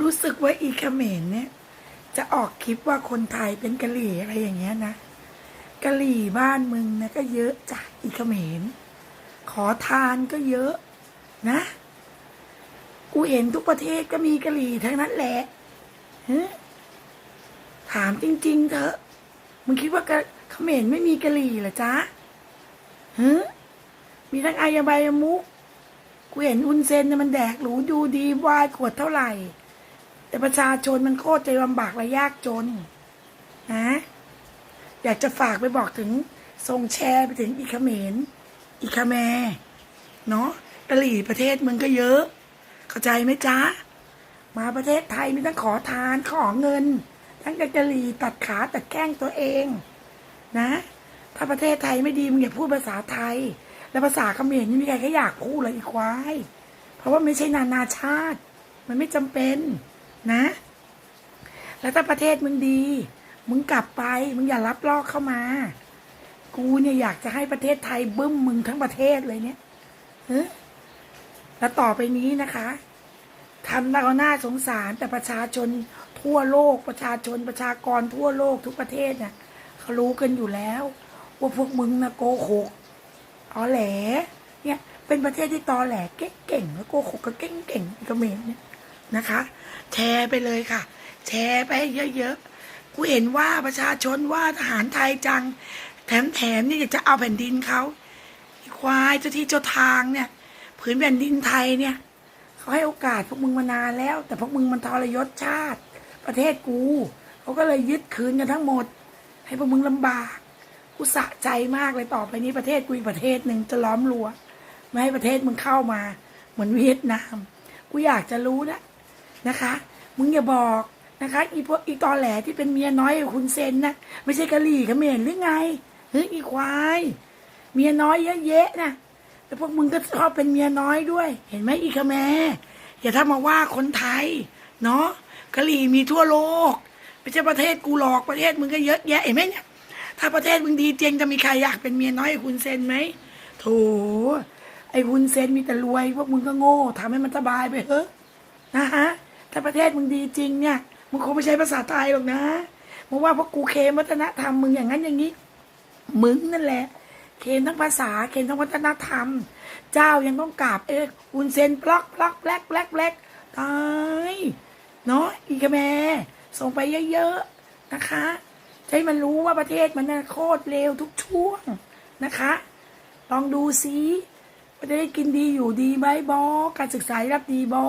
รู้สึกว่าอีเขมรเนี่ย จะออกคลิปว่าคนไทยเป็นกะหรี่อะไรอย่างเงี้ยนะกะหรี่บ้านมึงนะก็เยอะจ้ะอีเขมร ขอทานก็เยอะนะ กูเห็นทุกประเทศก็มีกะหรี่ทั้งนั้นแหละฮะถามจริง ๆ เถอะ มึงคิดว่ากะเขมรไม่มีกะหรี่เหรอจ๊ะฮะมีทั้งอายาบายมุกกูเห็นอุนเซนเนี่ยมันแดกหรูดูดีวายขวดเท่าไหร่ แต่ประชาชนมันโคตรใจลำบากและยากจนนะอยากจะฝากไปบอกถึงส่งแชร์ไปถึงอีเขมรอีคาแมเนาะกะหรี่ประเทศมึงก็เยอะ เข้าใจไหมจ๊ะ มาประเทศไทยมีทั้งขอทานขอเงิน ทั้งกะหรี่ตัดขาตัดแข้งตัวเองนะ ถ้าประเทศไทยไม่ดีมึงอย่าพูดภาษาไทย แล้วภาษาเขมรนี่มีใครก็อยากพูดเลยอีควาย เพราะว่าไม่ใช่นานาชาติ มันไม่จำเป็น นะ แล้วถ้าประเทศมึงดี มึงกลับไป มึงอย่ารับลอกเข้ามา กูเนี่ยอยากจะให้ประเทศไทยบึ้มมึงทั้งประเทศเลยเนี่ยเฮ้ยแล้วต่อไปนี้นะคะทำแล้วหน้าสงสารแต่ประชาชนทั่วโลก ประชาชนประชากรทั่วโลกทุกประเทศเนี่ยเขารู้กันอยู่แล้วว่าพวกมึงนะโกหกอ๋อแหลเนี่ย เป็นประเทศที่ตอแหลเก่งๆแล้วโกหกก็เก่งๆเมรเนี่ย นะคะ แชร์ไปเลยค่ะ แชร์ไปเยอะๆกูเห็นว่าประชาชนว่าทหารไทยจัง แถมแถมนี่อยากจะเอาแผ่นดินเขาควายเจ้าที่เจ้าทางเนี่ยผืนแผ่นดินไทยเนี่ยเขาให้โอกาสพวกมึงมานานแล้ว แต่พวกมึงมันทรยศชาติ ประเทศกูเขาก็เลยยึดคืนกันทั้งหมด ให้พวกมึงลำบากกูสะใจมากเลยต่อไปนี้ประเทศกูอีกประเทศหนึ่งจะล้อมรั้วไม่ให้ประเทศมึงเข้ามา เหมือนเวียดนาม กูอยากจะรู้นะ นะคะ มึงอย่าบอกนะคะ อีพวกอีตอแหลที่เป็นเมียน้อยคุณเซนนะไม่ใช่กะหรี่เมรหรือไงเฮ้ยอีควายเมียน้อยเยอะแยะนะแต่พวกมึงก็ชอบเป็นเมียน้อยด้วย เห็นไหมอีคาแมอย่าถ้ามาว่าคนไทย เนาะกะหรี่มีทั่วโลกไม่ใช่ประเทศกูหรอกประเทศมึงก็เยอะแยะเห็นไหมเนี่ยถ้าประเทศมึงดีเจริงจะมีใครอยากเป็นเมียน้อยคุณเซนไหมโถไอ้คุณเซนมีแต่รวย พวกมึงก็โง่ทำให้มันสบายไปเถอะนะฮะ ถ้าประเทศมึงดีจริงเนี่ยมึงคงไม่ใช้ภาษาไทยหรอกนะมึงว่าพวกกูเคมวัฒนธรรมมึงอย่างนั้นอย่างนี้ มึงนั่นแหละ เคนทั้งภาษาเคนทั้งวัฒนธรรม เจ้ายังต้องกราบเอ๊ะอุนเซนบล็อกบล็อกแบล็กแบล็กแบล็กตายเนาะอีกแม่ส่งไปเยอะๆนะคะให้มันรู้ว่าประเทศมันน่ะโคตรเลวทุกช่วงนะคะ ลองดูซิว่าจะได้กินดีอยู่ดีไหมบอการศึกษารับดีบอ